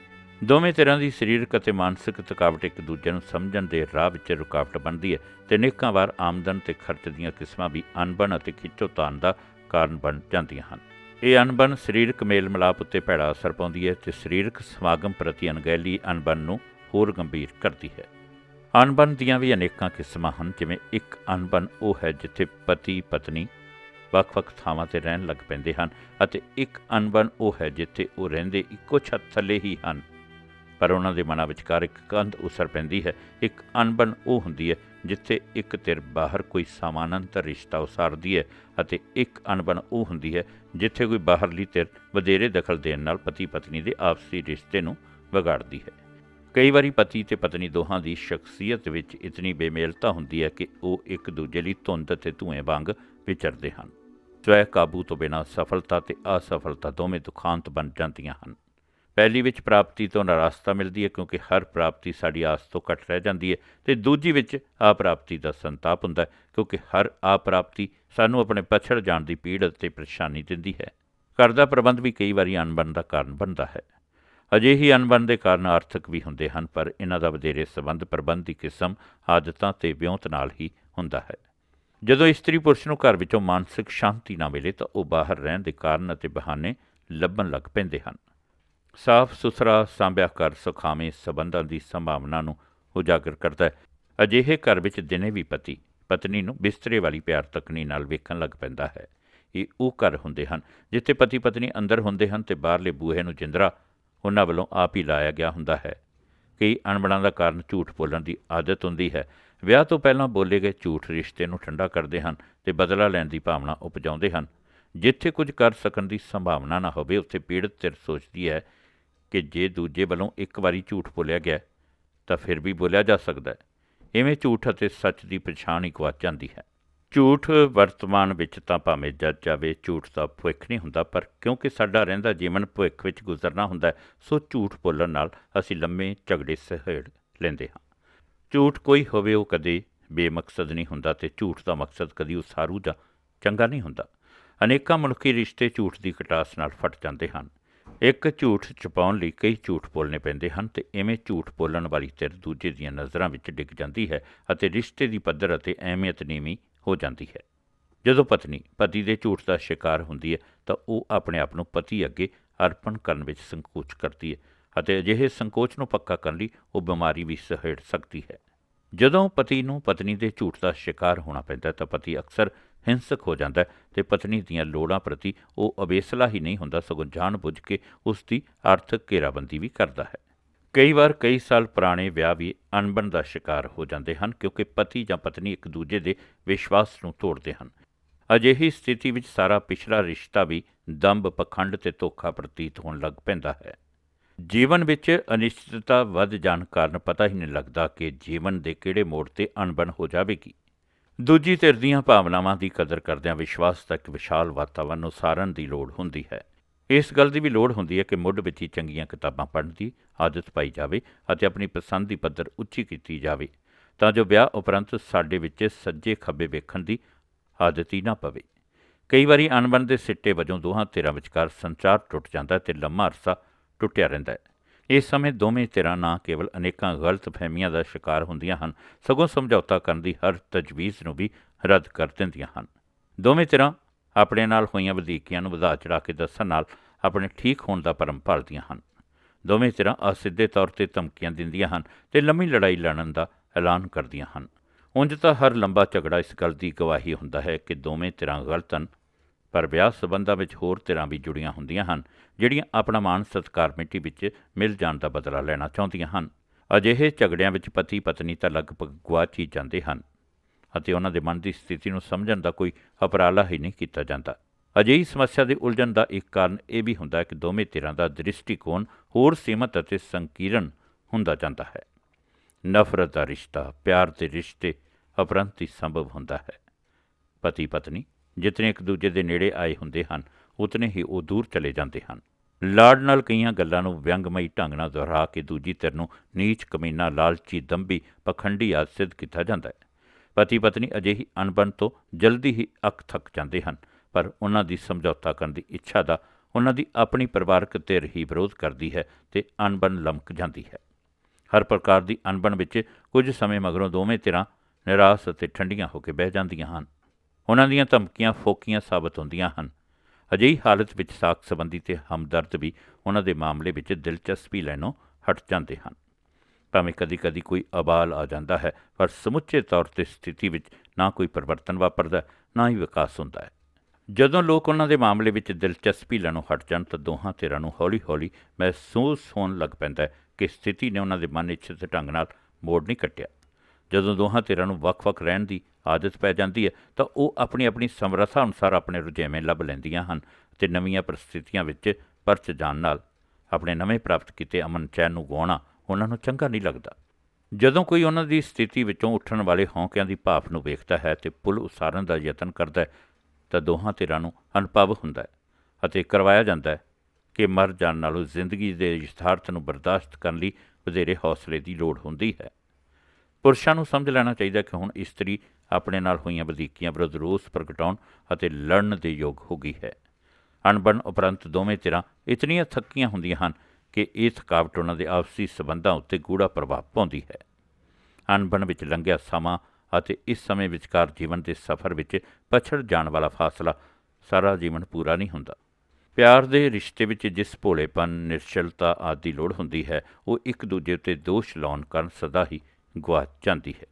ਦੋਵੇਂ ਤਰ੍ਹਾਂ ਦੀ ਸਰੀਰਕ ਅਤੇ ਮਾਨਸਿਕ ਥਕਾਵਟ ਇੱਕ ਦੂਜੇ ਨੂੰ ਸਮਝਣ ਦੇ ਰਾਹ ਵਿੱਚ ਰੁਕਾਵਟ ਬਣਦੀ ਹੈ ਤੇ ਅਨੇਕਾਂ ਵਾਰ ਆਮਦਨ ਤੇ ਖਰਚ ਦੀਆਂ ਕਿਸਮਾਂ ਵੀ ਅਣਬਣ ਅਤੇ ਖਿੱਚੋਤਾਣ ਦਾ ਕਾਰਨ ਬਣ ਜਾਂਦੀਆਂ ਹਨ। ਇਹ ਅਣਬਣ ਸਰੀਰਕ ਮੇਲ ਮਿਲਾਪ ਉੱਤੇ ਭੈੜਾ ਅਸਰ ਪਾਉਂਦੀ ਹੈ ਤੇ ਸਰੀਰਕ ਸਮਾਗਮ ਪ੍ਰਤੀ ਅਣਗਹਿਲੀ ਅਣਬਣ ਨੂੰ ਹੋਰ ਗੰਭੀਰ ਕਰਦੀ ਹੈ। ਅਣਬਣ ਦੀਆਂ ਵੀ ਅਨੇਕਾਂ ਕਿਸਮਾਂ ਹਨ, ਜਿਵੇਂ ਇੱਕ ਅਣਬਣ ਉਹ ਹੈ ਜਿੱਥੇ ਪਤੀ, ਪਤਨੀ ਵੱਖ-ਵੱਖ ਥਾਵਾਂ ਤੇ ਰਹਿਣ ਲੱਗ ਪੈਂਦੇ ਹਨ ਅਤੇ ਇੱਕ ਅਣਬਣ ਉਹ ਹੈ ਜਿੱਥੇ ਉਹ ਰਹਿੰਦੇ ਇੱਕੋ ਛੱਤ ਥੱਲੇ ਹੀ ਹਨ। ਪਰ ਉਹਨਾਂ ਦੇ ਮਨਾਂ ਵਿਚਕਾਰ ਇੱਕ ਕੰਧ ਉਸਰ ਪੈਂਦੀ ਹੈ, ਇੱਕ ਅਣਬਣ ਉਹ ਹੁੰਦੀ ਹੈ ਜਿੱਥੇ ਇੱਕ ਧਿਰ ਬਾਹਰ ਕੋਈ ਸਮਾਨਾਂਤਰ ਰਿਸ਼ਤਾ ਉਸਾਰਦੀ ਹੈ ਅਤੇ ਇੱਕ ਅਣਬਣ ਉਹ ਹੁੰਦੀ ਹੈ ਜਿੱਥੇ ਕੋਈ ਬਾਹਰਲੀ ਧਿਰ ਵਧੇਰੇ ਦਖਲ ਦੇਣ ਨਾਲ ਪਤੀ ਪਤਨੀ ਦੇ ਆਪਸੀ ਰਿਸ਼ਤੇ ਨੂੰ ਵਿਗਾੜਦੀ ਹੈ। ਕਈ ਵਾਰੀ ਪਤੀ ਤੇ ਪਤਨੀ ਦੋਹਾਂ ਦੀ ਸ਼ਖਸੀਅਤ ਵਿੱਚ ਇਤਨੀ ਬੇਮੇਲਤਾ ਹੁੰਦੀ ਹੈ ਕਿ ਉਹ ਇੱਕ ਦੂਜੇ ਲਈ ਧੁੰਦ ਅਤੇ ਧੂਏ ਵਾਂਗ ਵਿਚਰਦੇ ਹਨ। ਸਵੈ ਕਾਬੂ ਤੋਂ ਬਿਨਾਂ ਸਫਲਤਾ ਤੇ ਅਸਫਲਤਾ ਦੋਵੇਂ ਦੁਖਾਂਤ ਬਣ ਜਾਂਦੀਆਂ ਹਨ। ਪਹਿਲੀ ਵਿੱਚ ਪ੍ਰਾਪਤੀ ਤੋਂ ਨਾਰਾਜ਼ਤਾ ਮਿਲਦੀ ਹੈ, ਕਿਉਂਕਿ ਹਰ ਪ੍ਰਾਪਤੀ ਸਾਡੀ ਆਸ ਤੋਂ ਘੱਟ ਰਹਿ ਜਾਂਦੀ ਹੈ। ਤੇ ਦੂਜੀ ਵਿੱਚ ਅਪ੍ਰਾਪਤੀ ਦਾ ਸੰਤਾਪ ਹੁੰਦਾ ਹੈ, ਕਿਉਂਕਿ ਹਰ ਆ ਪ੍ਰਾਪਤੀ ਸਾਨੂੰ ਆਪਣੇ ਪਛੜ ਜਾਣ ਦੀ ਪੀੜ ਅਤੇ ਪਰੇਸ਼ਾਨੀ ਦਿੰਦੀ ਹੈ। ਘਰ ਦਾ ਪ੍ਰਬੰਧ ਵੀ ਕਈ ਵਾਰੀ ਅਣਬਣ ਦਾ ਕਾਰਨ ਬਣਦਾ ਹੈ। ਅਜਿਹੀ ਅਣਬਣ ਦੇ ਕਾਰਨ ਆਰਥਿਕ ਵੀ ਹੁੰਦੇ ਹਨ, ਪਰ ਇਹਨਾਂ ਦਾ ਵਧੇਰੇ ਸੰਬੰਧ ਪ੍ਰਬੰਧ ਦੀ ਕਿਸਮ, ਆਦਤਾਂ ਤੇ ਵਿਉਂਤ ਨਾਲ ਹੀ ਹੁੰਦਾ ਹੈ। ਜਦੋਂ ਇਸਤਰੀ ਪੁਰਸ਼ ਨੂੰ ਘਰ ਵਿੱਚੋਂ ਮਾਨਸਿਕ ਸ਼ਾਂਤੀ ਨਾ ਮਿਲੇ, ਤਾਂ ਉਹ ਬਾਹਰ ਰਹਿਣ ਦੇ ਕਾਰਨ ਅਤੇ ਬਹਾਨੇ ਲੱਭਣ ਲੱਗ ਪੈਂਦੇ ਹਨ। ਸਾਫ਼ ਸੁਥਰਾ ਸਾਂਭਿਆ ਘਰ ਸੁਖਾਵੇਂ ਸਬੰਧਾਂ ਦੀ ਸੰਭਾਵਨਾ ਨੂੰ ਉਜਾਗਰ ਕਰਦਾ ਹੈ। ਅਜਿਹੇ ਘਰ ਵਿੱਚ ਦਿਨੇ ਵੀ ਪਤੀ, ਪਤਨੀ ਨੂੰ ਬਿਸਤਰੇ ਵਾਲੀ ਪਿਆਰ ਤਕਨੀ ਨਾਲ ਵੇਖਣ ਲੱਗ ਪੈਂਦਾ ਹੈ। ਇਹ ਉਹ ਘਰ ਹੁੰਦੇ ਹਨ ਜਿੱਥੇ ਪਤੀ ਪਤਨੀ ਅੰਦਰ ਹੁੰਦੇ ਹਨ ਤੇ ਬਾਹਰਲੇ ਬੂਹੇ ਨੂੰ ਜਿੰਦਰਾ ਉਹਨਾਂ ਵੱਲੋਂ ਆਪ ਹੀ ਲਾਇਆ ਗਿਆ ਹੁੰਦਾ ਹੈ। ਕਈ ਅਣਬਣਾਂ ਦਾ ਕਾਰਨ ਝੂਠ ਬੋਲਣ ਦੀ ਆਦਤ ਹੁੰਦੀ ਹੈ। ਵਿਆਹ ਤੋਂ ਪਹਿਲਾਂ ਬੋਲੇ ਗਏ ਝੂਠ ਰਿਸ਼ਤੇ ਨੂੰ ਠੰਡਾ ਕਰਦੇ ਹਨ ਤੇ ਬਦਲਾ ਲੈਣ ਦੀ ਭਾਵਨਾ ਉਪਜਾਉਂਦੇ ਹਨ। ਜਿੱਥੇ ਕੁਝ ਕਰ ਸਕਣ ਦੀ ਸੰਭਾਵਨਾ ਨਾ ਹੋਵੇ, ਉੱਥੇ ਪੀੜਤ ਧਿਰ ਸੋਚਦੀ ਹੈ ਕਿ ਜੇ ਦੂਜੇ ਵੱਲੋਂ ਇੱਕ ਵਾਰੀ ਝੂਠ ਬੋਲਿਆ ਗਿਆ ਤਾਂ ਫਿਰ ਵੀ ਬੋਲਿਆ ਜਾ ਸਕਦਾ ਹੈ। ਇਵੇਂ ਝੂਠ ਅਤੇ ਸੱਚ ਦੀ ਪਛਾਣ ਹੀ ਗਵਾਚ ਜਾਂਦੀ ਹੈ। ਝੂਠ ਵਰਤਮਾਨ ਵਿੱਚ ਤਾਂ ਭਾਵੇਂ ਜੱਜ ਜਾਵੇ, ਝੂਠ ਦਾ ਭਵਿੱਖ ਨਹੀਂ ਹੁੰਦਾ, ਪਰ ਕਿਉਂਕਿ ਸਾਡਾ ਰਹਿੰਦਾ ਜੀਵਨ ਭਵਿੱਖ ਵਿੱਚ ਗੁਜ਼ਰਨਾ ਹੁੰਦਾ ਸੋ ਝੂਠ ਬੋਲਣ ਨਾਲ ਅਸੀਂ ਲੰਮੇ ਝਗੜੇ ਸਹੇੜ ਲੈਂਦੇ ਹਾਂ। ਝੂਠ ਕੋਈ ਹੋਵੇ ਉਹ ਕਦੇ ਬੇਮਕਸਦ ਨਹੀਂ ਹੁੰਦਾ ਤੇ ਝੂਠ ਦਾ ਮਕਸਦ ਕਦੀ ਉਸਾਰੂ ਜਾਂ ਚੰਗਾ ਨਹੀਂ ਹੁੰਦਾ। ਅਨੇਕਾਂ ਮਨੁੱਖੀ ਰਿਸ਼ਤੇ ਝੂਠ ਦੀ ਕਟਾਸ ਨਾਲ ਫਟ ਜਾਂਦੇ ਹਨ। ਇੱਕ ਝੂਠ ਛੁਪਾਉਣ ਲਈ ਕਈ ਝੂਠ ਬੋਲਣੇ ਪੈਂਦੇ ਹਨ ਤੇ ਐਵੇਂ ਝੂਠ ਬੋਲਣ ਵਾਲੀ ਧਿਰ ਦੂਜੇ ਦੀਆਂ ਨਜ਼ਰਾਂ ਵਿੱਚ ਡਿੱਗ ਜਾਂਦੀ ਹੈ ਅਤੇ ਰਿਸ਼ਤੇ ਦੀ ਪੱਧਰ ਅਤੇ ਅਹਿਮੀਅਤ ਨੀਵੀਂ ਹੋ ਜਾਂਦੀ ਹੈ। ਜਦੋਂ ਪਤਨੀ ਪਤੀ ਦੇ ਝੂਠ ਦਾ ਸ਼ਿਕਾਰ ਹੁੰਦੀ ਹੈ ਤਾਂ ਉਹ ਆਪਣੇ ਆਪ ਨੂੰ ਪਤੀ ਅੱਗੇ ਅਰਪਣ ਕਰਨ ਵਿੱਚ ਸੰਕੋਚ ਕਰਦੀ ਹੈ ਅਤੇ ਅਜਿਹੇ ਸੰਕੋਚ ਨੂੰ ਪੱਕਾ ਕਰਨ ਲਈ ਉਹ ਬਿਮਾਰੀ ਵੀ ਸਹੇੜ ਸਕਦੀ ਹੈ। ਜਦੋਂ ਪਤੀ ਨੂੰ ਪਤਨੀ ਦੇ ਝੂਠ ਦਾ ਸ਼ਿਕਾਰ ਹੋਣਾ ਪੈਂਦਾ ਤਾਂ ਪਤੀ ਅਕਸਰ ਹਿੰਸਕ ਹੋ ਜਾਂਦਾ ਹੈ ਤੇ ਪਤਨੀ ਦੀਆਂ ਲੋੜਾਂ ਪ੍ਰਤੀ ਉਹ ਅਵੇਸਲਾ ਹੀ ਨਹੀਂ ਹੁੰਦਾ, ਸਗੋਂ ਜਾਣ-ਬੁੱਝ ਕੇ ਉਸ ਦੀ ਆਰਥਿਕ ਘੇਰਾਬੰਦੀ ਵੀ ਕਰਦਾ ਹੈ। ਕਈ ਵਾਰ ਕਈ ਸਾਲ ਪੁਰਾਣੇ ਵਿਆਹ ਵੀ ਅਣਬਣ ਦਾ ਸ਼ਿਕਾਰ ਹੋ ਜਾਂਦੇ ਹਨ, ਕਿਉਂਕਿ ਪਤੀ ਜਾਂ ਪਤਨੀ ਇੱਕ ਦੂਜੇ ਦੇ ਵਿਸ਼ਵਾਸ ਨੂੰ ਤੋੜਦੇ ਹਨ। ਅਜਿਹੀ ਸਥਿਤੀ ਵਿੱਚ ਸਾਰਾ ਪਿਛਲਾ ਰਿਸ਼ਤਾ ਵੀ ਦੰਭ ਪਖੰਡ ਤੇ ਧੋਖਾ ਪ੍ਰਤੀਤ ਹੋਣ ਲੱਗ ਪੈਂਦਾ ਹੈ। ਜੀਵਨ ਵਿੱਚ ਅਨਿਸ਼ਚਿਤਤਾ ਵੱਧ ਜਾਣ ਕਾਰਨ ਪਤਾ ਹੀ ਨਹੀਂ ਲੱਗਦਾ ਕਿ ਜੀਵਨ ਦੇ ਕਿਹੜੇ ਮੋੜ ਤੇ ਅਣਬਣ ਹੋ ਜਾਵੇਗੀ। ਦੂਜੀ ਧਿਰ ਦੀਆਂ ਭਾਵਨਾਵਾਂ ਦੀ ਕਦਰ ਕਰਦਿਆਂ ਵਿਸ਼ਵਾਸ ਦਾ ਇੱਕ ਵਿਸ਼ਾਲ ਵਾਤਾਵਰਣ ਸਾਰਨ ਦੀ ਲੋੜ ਹੁੰਦੀ ਹੈ। ਇਸ ਗੱਲ ਦੀ ਵੀ ਲੋੜ ਹੁੰਦੀ ਹੈ ਕਿ ਮੁੱਢ ਵਿੱਚ ਹੀ ਚੰਗੀਆਂ ਕਿਤਾਬਾਂ ਪੜ੍ਹਨ ਦੀ ਆਦਤ ਪਾਈ ਜਾਵੇ ਅਤੇ ਆਪਣੀ ਪਸੰਦ ਦੀ ਪੱਧਰ ਉੱਚੀ ਕੀਤੀ ਜਾਵੇ, ਤਾਂ ਜੋ ਵਿਆਹ ਉਪਰੰਤ ਸਾਡੇ ਵਿੱਚ ਸੱਜੇ ਖੱਬੇ ਵੇਖਣ ਦੀ ਆਦਤ ਹੀ ਨਾ ਪਵੇ। ਕਈ ਵਾਰੀ ਅਣਬਣ ਦੇ ਸਿੱਟੇ ਵਜੋਂ ਦੋਹਾਂ ਧਿਰਾਂ ਵਿਚਕਾਰ ਸੰਚਾਰ ਟੁੱਟ ਜਾਂਦਾ ਹੈ ਤੇ ਲੰਮਾ ਅਰਸਾ ਟੁੱਟਿਆ ਰਹਿੰਦਾ ਹੈ। ਇਸ ਸਮੇਂ ਦੋਵੇਂ ਧਿਰਾਂ ਨਾ ਕੇਵਲ ਅਨੇਕਾਂ ਗਲਤ ਫਹਿਮੀਆਂ ਦਾ ਸ਼ਿਕਾਰ ਹੁੰਦੀਆਂ ਹਨ, ਸਗੋਂ ਸਮਝੌਤਾ ਕਰਨ ਦੀ ਹਰ ਤਜਵੀਜ਼ ਨੂੰ ਵੀ ਰੱਦ ਕਰ ਦਿੰਦੀਆਂ ਹਨ। ਦੋਵੇਂ ਧਿਰਾਂ ਆਪਣੇ ਨਾਲ ਹੋਈਆਂ ਵਧੀਕੀਆਂ ਨੂੰ ਵਧਾ ਚੜਾ ਕੇ ਦੱਸਣ ਨਾਲ ਆਪਣੇ ਠੀਕ ਹੋਣ ਦਾ ਭਰਮ ਭਰਦੀਆਂ ਹਨ। ਦੋਵੇਂ ਧਿਰਾਂ ਅਸਿੱਧੇ ਤੌਰ ਤੇ ਧਮਕੀਆਂ ਦਿੰਦੀਆਂ ਹਨ ਤੇ ਲੰਮੀ ਲੜਾਈ ਲੜਨ ਦਾ ਐਲਾਨ ਕਰਦੀਆਂ ਹਨ। ਉਂਝ ਤਾਂ ਹਰ ਲੰਬਾ ਝਗੜਾ ਇਸ ਗੱਲ ਦੀ ਗਵਾਹੀ ਹੁੰਦਾ ਹੈ ਕਿ ਦੋਵੇਂ ਧਿਰਾਂ ਗਲਤ ਹਨ ਪਰ ਵਿਆਹ ਸਬੰਧਾਂ ਵਿੱਚ ਹੋਰ ਧਿਰਾਂ ਵੀ ਜੁੜੀਆਂ ਹੁੰਦੀਆਂ ਹਨ, ਜਿਹੜੀਆਂ ਆਪਣਾ ਮਾਨ ਸਤਕਾਰ ਮਿੱਟੀ ਵਿੱਚ ਮਿਲ ਜਾਣ ਦਾ ਬਦਲਾ ਲੈਣਾ ਚਾਹੁੰਦੀਆਂ ਹਨ। ਅਜਿਹੇ ਝਗੜਿਆਂ ਵਿੱਚ ਪਤੀ ਪਤਨੀ ਤਾਂ ਲਗਭਗ ਗੁਆਚ ਹੀ ਜਾਂਦੇ ਹਨ ਅਤੇ ਉਹਨਾਂ ਦੇ ਮਨ ਦੀ ਸਥਿਤੀ ਨੂੰ ਸਮਝਣ ਦਾ ਕੋਈ ਅਪਰਾਲਾ ਹੀ ਨਹੀਂ ਕੀਤਾ ਜਾਂਦਾ। ਅਜਿਹੀ ਸਮੱਸਿਆ ਦੇ ਉਲਝਣ ਦਾ ਇੱਕ ਕਾਰਨ ਇਹ ਵੀ ਹੁੰਦਾ ਹੈ ਕਿ ਦੋਵੇਂ ਧਿਰਾਂ ਦਾ ਦ੍ਰਿਸ਼ਟੀਕੋਣ ਹੋਰ ਸੀਮਤ ਅਤੇ ਸੰਕੀਰਣ ਹੁੰਦਾ ਜਾਂਦਾ ਹੈ। ਨਫ਼ਰਤ ਦਾ ਰਿਸ਼ਤਾ, ਪਿਆਰ ਦੇ ਰਿਸ਼ਤੇ ਅਪਰੰਤ ਹੀ ਸੰਭਵ ਹੁੰਦਾ ਹੈ। ਪਤੀ ਪਤਨੀ ਜਿਤਨੇ ਇੱਕ ਦੂਜੇ ਦੇ ਨੇੜੇ ਆਏ ਹੁੰਦੇ ਹਨ, ਉਤਨੇ ਹੀ ਉਹ ਦੂਰ ਚਲੇ ਜਾਂਦੇ ਹਨ। ਲਾੜ ਨਾਲ ਕਈਆਂ ਗੱਲਾਂ ਨੂੰ ਵਿਅੰਗਮਈ ਢੰਗ ਨਾਲ ਦੁਹਰਾ ਕੇ ਦੂਜੀ ਧਿਰ ਨੂੰ ਨੀਚ ਕਮੀਨਾ, ਲਾਲਚੀ ਦੰਬੀ ਪਖੰਡੀ ਆਦਿ ਸਿੱਧ ਕੀਤਾ ਜਾਂਦਾ ਹੈ। ਪਤੀ ਪਤਨੀ ਅਜਿਹੀ ਅਣਬਣ ਤੋਂ ਜਲਦੀ ਹੀ ਅੱਖ ਥੱਕ ਜਾਂਦੇ ਹਨ, ਪਰ ਉਹਨਾਂ ਦੀ ਸਮਝੌਤਾ ਕਰਨ ਦੀ ਇੱਛਾ ਦਾ ਉਹਨਾਂ ਦੀ ਆਪਣੀ ਪਰਿਵਾਰਕ ਧਿਰ ਹੀ ਵਿਰੋਧ ਕਰਦੀ ਹੈ ਤੇ ਅਣਬਣ ਲਮਕ ਜਾਂਦੀ ਹੈ। ਹਰ ਪ੍ਰਕਾਰ ਦੀ ਅਣਬਣ ਵਿੱਚ ਕੁਝ ਸਮੇਂ ਮਗਰੋਂ ਦੋਵੇਂ ਧਿਰਾਂ ਨਿਰਾਸ਼ ਅਤੇ ਠੰਡੀਆਂ ਹੋ ਕੇ ਬਹਿ ਜਾਂਦੀਆਂ ਹਨ। ਉਹਨਾਂ ਦੀਆਂ ਧਮਕੀਆਂ ਫੋਕੀਆਂ ਸਾਬਤ ਹੁੰਦੀਆਂ ਹਨ। ਅਜਿਹੀ ਹਾਲਤ ਵਿੱਚ ਸਾਖ ਸੰਬੰਧੀ ਤੇ ਹਮਦਰਦ ਵੀ ਉਹਨਾਂ ਦੇ ਮਾਮਲੇ ਵਿੱਚ ਦਿਲਚਸਪੀ ਲੈਣੋਂ ਹਟ ਜਾਂਦੇ ਹਨ। ਭਾਵੇਂ ਕਦੀ-ਕਦੀ ਕੋਈ ਅਬਾਲ ਆ ਜਾਂਦਾ ਹੈ, ਪਰ ਸਮੁੱਚੇ ਤੌਰ ਤੇ ਸਥਿਤੀ ਵਿੱਚ ਨਾ ਕੋਈ ਪਰਿਵਰਤਨ ਵਾਪਰਦਾ, ਨਾ ਹੀ ਵਿਕਾਸ ਹੁੰਦਾ ਹੈ। ਜਦੋਂ ਲੋਕ ਉਹਨਾਂ ਦੇ ਮਾਮਲੇ ਵਿੱਚ ਦਿਲਚਸਪੀ ਲੈਣੋਂ ਹਟ ਜਾਣ, ਤਾਂ ਦੋਹਾਂ ਧਿਰਾਂ ਨੂੰ ਹੌਲੀ-ਹੌਲੀ ਮਹਿਸੂਸ ਹੋਣ ਲੱਗ ਪੈਂਦਾ ਹੈ ਕਿ ਸਥਿਤੀ ਨੇ ਉਹਨਾਂ ਦੇ ਮਨ ਇੱਛਿਤ ਢੰਗ ਨਾਲ ਮੋੜ ਨਹੀਂ ਕੱਟਿਆ। ਜਦੋਂ ਦੋਹਾਂ ਧਿਰਾਂ ਨੂੰ ਵੱਖ-ਵੱਖ ਰਹਿਣ ਦੀ ਆਦਤ ਪੈ ਜਾਂਦੀ ਹੈ, ਤਾਂ ਉਹ ਆਪਣੀ ਆਪਣੀ ਸਮਰੱਥਾ ਅਨੁਸਾਰ ਆਪਣੇ ਰੁਝੇਵੇਂ ਲੱਭ ਲੈਂਦੀਆਂ ਹਨ ਤੇ ਨਵੀਆਂ ਪਰਿਸਥਿਤੀਆਂ ਵਿੱਚ ਪਰਚ ਜਾਣ ਨਾਲ ਆਪਣੇ ਨਵੇਂ ਪ੍ਰਾਪਤ ਕੀਤੇ ਅਮਨ ਚੈਨ ਨੂੰ ਗਵਾਉਣਾ ਉਹਨਾਂ ਨੂੰ ਚੰਗਾ ਨਹੀਂ ਲੱਗਦਾ। ਜਦੋਂ ਕੋਈ ਉਹਨਾਂ ਦੀ ਸਥਿਤੀ ਵਿੱਚੋਂ ਉੱਠਣ ਵਾਲੇ ਹੌਂਕਿਆਂ ਦੀ ਭਾਫ ਨੂੰ ਵੇਖਦਾ ਹੈ ਤੇ ਪੁਲ ਉਸਾਰਨ ਦਾ ਯਤਨ ਕਰਦਾ ਹੈ, ਤਾਂ ਦੋਹਾਂ ਧਿਰਾਂ ਨੂੰ ਅਨੁਭਵ ਹੁੰਦਾ ਹੈ ਅਤੇ ਕਰਵਾਇਆ ਜਾਂਦਾ ਹੈ ਕਿ ਮਰ ਜਾਣ ਨਾਲੋਂ ਜ਼ਿੰਦਗੀ ਦੇ ਯਥਾਰਥ ਨੂੰ ਬਰਦਾਸ਼ਤ ਕਰਨ ਲਈ ਵਧੇਰੇ ਹੌਸਲੇ ਦੀ ਲੋੜ ਹੁੰਦੀ ਹੈ। ਪੁਰਸ਼ਾਂ ਨੂੰ ਸਮਝ ਲੈਣਾ ਚਾਹੀਦਾ ਕਿ ਹੁਣ ਇਸਤਰੀ ਆਪਣੇ ਨਾਲ ਹੋਈਆਂ ਵਧੀਕੀਆਂ ਵਿਰੁੱਧ ਰੋਸ ਪ੍ਰਗਟਾਉਣ ਅਤੇ ਲੜਨ ਦੇ ਯੋਗ ਹੋ ਗਈ ਹੈ। ਅਣਬਣ ਉਪਰੰਤ ਦੋਵੇਂ ਧਿਰਾਂ ਇਤਨੀਆਂ ਥੱਕੀਆਂ ਹੁੰਦੀਆਂ ਹਨ ਕਿ ਇਹ ਥਕਾਵਟ ਉਹਨਾਂ ਦੇ ਆਪਸੀ ਸਬੰਧਾਂ ਉੱਤੇ ਗੂੜਾ ਪ੍ਰਭਾਵ ਪਾਉਂਦੀ ਹੈ। ਅਣਬਣ ਵਿੱਚ ਲੰਘਿਆ ਸਮਾਂ ਅਤੇ ਇਸ ਸਮੇਂ ਵਿਚਕਾਰ ਜੀਵਨ ਦੇ ਸਫ਼ਰ ਵਿੱਚ ਪਛੜ ਜਾਣ ਵਾਲਾ ਫਾਸਲਾ ਸਾਰਾ ਜੀਵਨ ਪੂਰਾ ਨਹੀਂ ਹੁੰਦਾ। ਪਿਆਰ ਦੇ ਰਿਸ਼ਤੇ ਵਿੱਚ ਜਿਸ ਭੋਲੇਪਨ ਨਿਰਸ਼ਲਤਾ ਆਦਿ ਦੀ ਲੋੜ ਹੁੰਦੀ ਹੈ, ਉਹ ਇੱਕ ਦੂਜੇ ਉੱਤੇ ਦੋਸ਼ ਲਾਉਣ ਕਾਰਨ ਸਦਾ ਹੀ ਗੁਆਚ ਜਾਂਦੀ ਹੈ।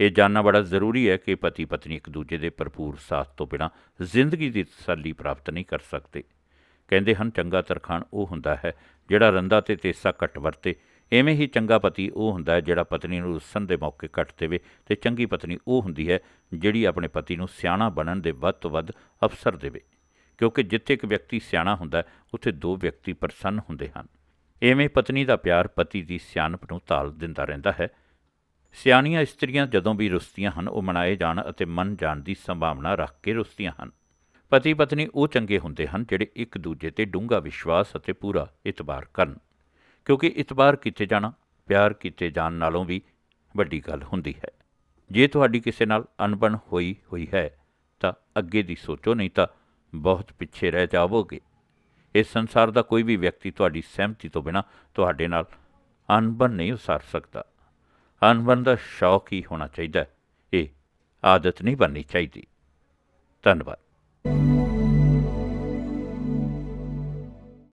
ਇਹ ਜਾਣਨਾ ਬੜਾ ਜ਼ਰੂਰੀ ਹੈ ਕਿ ਪਤੀ ਪਤਨੀ ਇੱਕ ਦੂਜੇ ਦੇ ਭਰਪੂਰ ਸਾਥ ਤੋਂ ਬਿਨਾਂ ਜ਼ਿੰਦਗੀ ਦੀ ਤਸੱਲੀ ਪ੍ਰਾਪਤ ਨਹੀਂ ਕਰ ਸਕਦੇ। ਕਹਿੰਦੇ ਹਨ, ਚੰਗਾ ਤਰਖਾਣ ਉਹ ਹੁੰਦਾ ਹੈ ਜਿਹੜਾ ਰੰਦਾ ਤੇ ਤੇਸਾ ਘੱਟ ਵਰਤੇ। ਐਵੇਂ ਹੀ ਚੰਗਾ ਪਤੀ ਉਹ ਹੁੰਦਾ ਹੈ ਜਿਹੜਾ ਪਤਨੀ ਨੂੰ ਰੁੱਸਣ ਦੇ ਮੌਕੇ ਘੱਟ ਦੇਵੇ ਤੇ ਚੰਗੀ ਪਤਨੀ ਉਹ ਹੁੰਦੀ ਹੈ ਜਿਹੜੀ ਆਪਣੇ ਪਤੀ ਨੂੰ ਸਿਆਣਾ ਬਣਨ ਦੇ ਵੱਧ ਤੋਂ ਵੱਧ ਅਵਸਰ ਦੇਵੇ। ਕਿਉਂਕਿ ਜਿੱਥੇ ਇੱਕ ਵਿਅਕਤੀ ਸਿਆਣਾ ਹੁੰਦਾ ਉੱਥੇ ਦੋ ਵਿਅਕਤੀ ਪ੍ਰਸੰਨ ਹੁੰਦੇ ਹਨ। ਐਵੇਂ ਪਤਨੀ ਦਾ ਪਿਆਰ ਪਤੀ ਦੀ ਸਿਆਣਪ ਨੂੰ ਤਾਲ ਦਿੰਦਾ ਰਹਿੰਦਾ ਹੈ। ਸਿਆਣੀਆਂ ਇਸਤਰੀਆਂ ਜਦੋਂ ਵੀ ਰੁਸਤੀਆਂ ਹਨ, ਉਹ ਮਨਾਏ ਜਾਣ ਅਤੇ ਮਨ ਜਾਣ ਦੀ ਸੰਭਾਵਨਾ ਰੱਖ ਕੇ ਰੁਸਤੀਆਂ ਹਨ। ਪਤੀ ਪਤਨੀ ਉਹ ਚੰਗੇ ਹੁੰਦੇ ਹਨ ਜਿਹੜੇ ਇੱਕ ਦੂਜੇ ਤੇ ਡੂੰਘਾ ਵਿਸ਼ਵਾਸ ਅਤੇ ਪੂਰਾ ਇਤਬਾਰ ਕਰਨ। ਕਿਉਂਕਿ ਇਤਬਾਰ ਕੀਤੇ ਜਾਣਾ, ਪਿਆਰ ਕੀਤੇ ਜਾਣ ਨਾਲੋਂ ਵੀ ਵੱਡੀ ਗੱਲ ਹੁੰਦੀ ਹੈ। ਜੇ ਤੁਹਾਡੀ ਕਿਸੇ ਨਾਲ ਅਣਬਣ ਹੋਈ ਹੋਈ ਹੈ, ਤਾਂ ਅੱਗੇ ਦੀ ਸੋਚੋ, ਨਹੀਂ ਤਾਂ ਬਹੁਤ ਪਿੱਛੇ ਰਹਿ ਜਾਵੋਗੇ। ਇਸ ਸੰਸਾਰ ਦਾ ਕੋਈ ਵੀ ਵਿਅਕਤੀ ਤੁਹਾਡੀ ਸਹਿਮਤੀ ਤੋਂ ਬਿਨਾਂ ਤੁਹਾਡੇ ਨਾਲ ਅਣਬਣ ਨਹੀਂ ਉਸਾਰ ਸਕਦਾ। ਅਣਬਣ ਦਾ ਸ਼ੌਕ ਹੀ ਹੋਣਾ ਚਾਹੀਦਾ ਇਹ ਆਦਤ ਨਹੀਂ ਬਣਨੀ ਚਾਹੀਦੀ। ਧੰਨਵਾਦ।